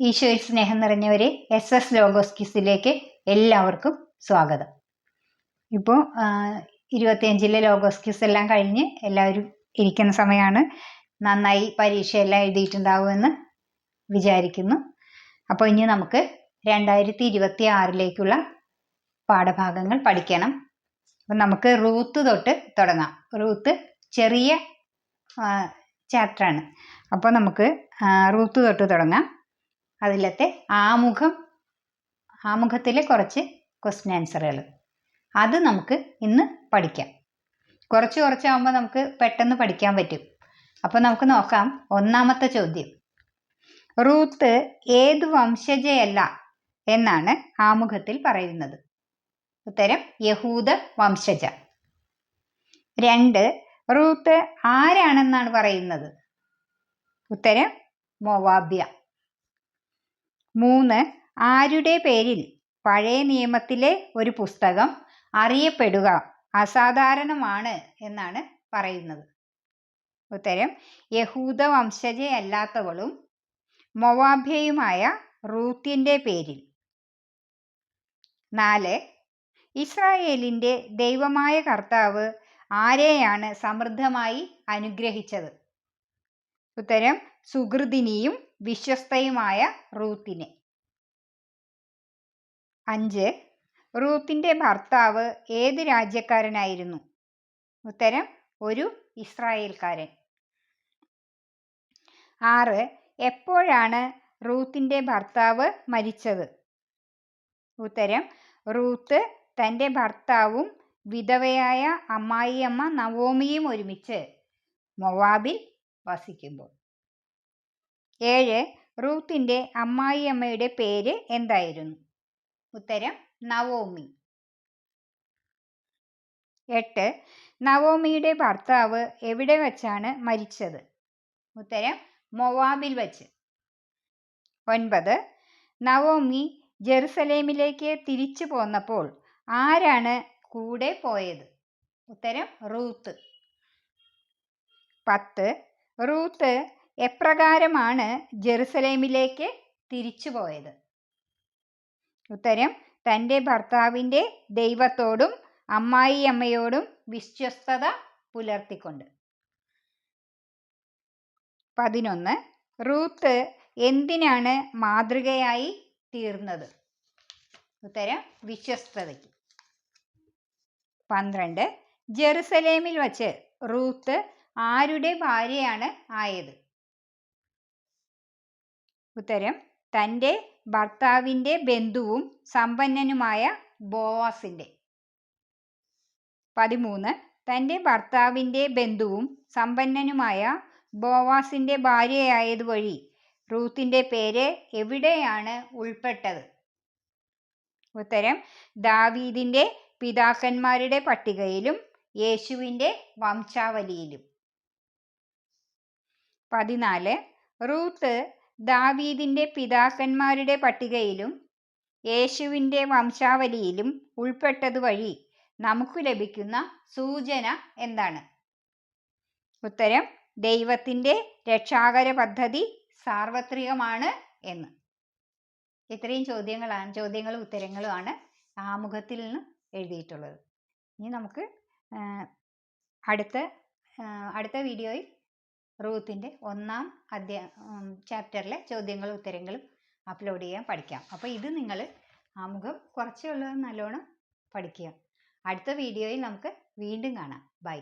ഈശോയിൽ സ്നേഹം നിറഞ്ഞവരെ എസ് എസ് ലോഗോസ് കിസിലേക്ക് എല്ലാവർക്കും സ്വാഗതം. ഇപ്പോൾ ഇരുപത്തിയഞ്ചിലെ ലോഗോസ് കിസ് എല്ലാം കഴിഞ്ഞ് എല്ലാവരും ഇരിക്കുന്ന സമയമാണ്. നന്നായി പരീക്ഷയെല്ലാം എഴുതിയിട്ടുണ്ടാവുമെന്ന് വിചാരിക്കുന്നു. അപ്പോൾ ഇനി നമുക്ക് രണ്ടായിരത്തി ഇരുപത്തി ആറിലേക്കുള്ള പാഠഭാഗങ്ങൾ പഠിക്കണം. അപ്പം നമുക്ക് റൂത്ത് തൊട്ട് തുടങ്ങാം. റൂത്ത് ചെറിയ ചാപ്റ്ററാണ്. അപ്പോൾ നമുക്ക് റൂത്ത് തൊട്ട് തുടങ്ങാം. അതിലത്തെ ആമുഖം ആമുഖത്തിലെ കുറച്ച് ക്വസ്റ്റ്യൻ ആൻസറുകൾ അത് നമുക്ക് ഇന്ന് പഠിക്കാം. കുറച്ച് കുറച്ചാകുമ്പോൾ നമുക്ക് പെട്ടെന്ന് പഠിക്കാൻ പറ്റും. അപ്പോൾ നമുക്ക് നോക്കാം ഒന്നാമത്തെ ചോദ്യം. റൂത്ത് ഏത് വംശജയല്ല എന്നാണ് ആമുഖത്തിൽ പറയുന്നത്. ഉത്തരം യഹൂദ വംശജ. രണ്ട് റൂത്ത് ആരാണെന്നാണ് പറയുന്നത്? ഉത്തരം മൊവാബ്യ. മൂന്ന് ആരുടെ പേരിൽ പഴയ നിയമത്തിലെ ഒരു പുസ്തകം അറിയപ്പെടുക അസാധാരണമാണ് എന്നാണ് പറയുന്നത്? ഉത്തരം യഹൂദ വംശജയല്ലാത്തവളും മൊവാഭ്യയുമായ റൂത്തിന്റെ പേരിൽ. നാല് ഇസ്രായേലിന്റെ ദൈവമായ കർത്താവ് ആരെയാണ് സമൃദ്ധമായി അനുഗ്രഹിച്ചത്? ഉത്തരം സുഹൃദിനിയും വിശ്വസ്തയുമായ റൂത്തിനെ. അഞ്ച്. റൂത്തിന്റെ ഭർത്താവ് ഏത് രാജ്യക്കാരനായിരുന്നു? ഉത്തരം ഒരു ഇസ്രായേൽക്കാരൻ. ആറ്. എപ്പോഴാണ് റൂത്തിന്റെ ഭർത്താവ് മരിച്ചത്? ഉത്തരം റൂത്ത് തന്റെ ഭർത്താവും വിധവയായ അമ്മായിയമ്മ നവോമിയും ഒരുമിച്ച് മൊവാബിൽ വസിക്കുമ്പോൾ. ഏഴ് റൂത്തിന്റെ അമ്മായിയമ്മയുടെ പേര് എന്തായിരുന്നു? ഉത്തരം നവോമി. എട്ട് നവോമിയുടെ ഭർത്താവ് എവിടെ വച്ചാണ് മരിച്ചത്? ഉത്തരം മൊവാബിൽ വച്ച്. ഒൻപത് നവോമി ജെറുസലേമിലേക്ക് തിരിച്ചു പോന്നപ്പോൾ ആരാണ് കൂടെ പോയത്? ഉത്തരം റൂത്ത്. പത്ത് റൂത്ത് എപ്രകാരമാണ് ജെറുസലേമിലേക്ക് തിരിച്ചു പോയത് ഉത്തരം തന്റെ ഭർത്താവിന്റെ ദൈവത്തോടും അമ്മായിയമ്മയോടും വിശ്വസ്തത പുലർത്തിക്കൊണ്ട്. പതിനൊന്ന് റൂത്ത് എന്തിനാണ് മാതൃകയായി തീർന്നത്? ഉത്തരം വിശ്വസ്തതയ്ക്ക്. പന്ത്രണ്ട് ജെറുസലേമിൽ വച്ച് റൂത്ത് ആരുടെ ഭാര്യയാണ് ആയത്? ഉത്തരം തന്റെ ഭർത്താവിന്റെ ബന്ധുവും സമ്പന്നനുമായ ബോവാസിന്റെ പതിമൂന്ന് തന്റെ ഭർത്താവിന്റെ ബന്ധുവും സമ്പന്നനുമായ ബോവാസിന്റെ ഭാര്യയായത് വഴി റൂത്തിന്റെ പേര് എവിടെയാണ് ഉൾപ്പെട്ടത്? ഉത്തരം ദാവീദിന്റെ പിതാക്കന്മാരുടെ പട്ടികയിലും യേശുവിന്റെ വംശാവലിയിലും. പതിനാല് റൂത്ത് ദാവീദിന്റെ പിതാക്കന്മാരുടെ പട്ടികയിലും യേശുവിന്റെ വംശാവലിയിലും ഉൾപ്പെട്ടതുവഴി നമുക്ക് ലഭിക്കുന്ന സൂചന എന്താണ്? ഉത്തരം ദൈവത്തിന്റെ രക്ഷാകര പദ്ധതി സാർവത്രികമാണ് എന്ന്. ഇത്രയും ചോദ്യങ്ങളാണ് ചോദ്യങ്ങളും ഉത്തരങ്ങളുമാണ് ആമുഖത്തിൽ നിന്ന് എഴുതിയിട്ടുള്ളത്. ഇനി നമുക്ക് അടുത്ത അടുത്ത വീഡിയോയിൽ റൂത്തിന്റെ ഒന്നാം അധ്യാ ചാപ്റ്ററിലെ ചോദ്യങ്ങളും ഉത്തരങ്ങളും അപ്ലോഡ് ചെയ്യാൻ പഠിക്കാം. അപ്പോൾ ഇത് നിങ്ങൾ ആമുഖം കുറച്ചേ ഉള്ളൂ നല്ലോണം പഠിക്കുക. അടുത്ത വീഡിയോയിൽ നമുക്ക് വീണ്ടും കാണാം. ബൈ.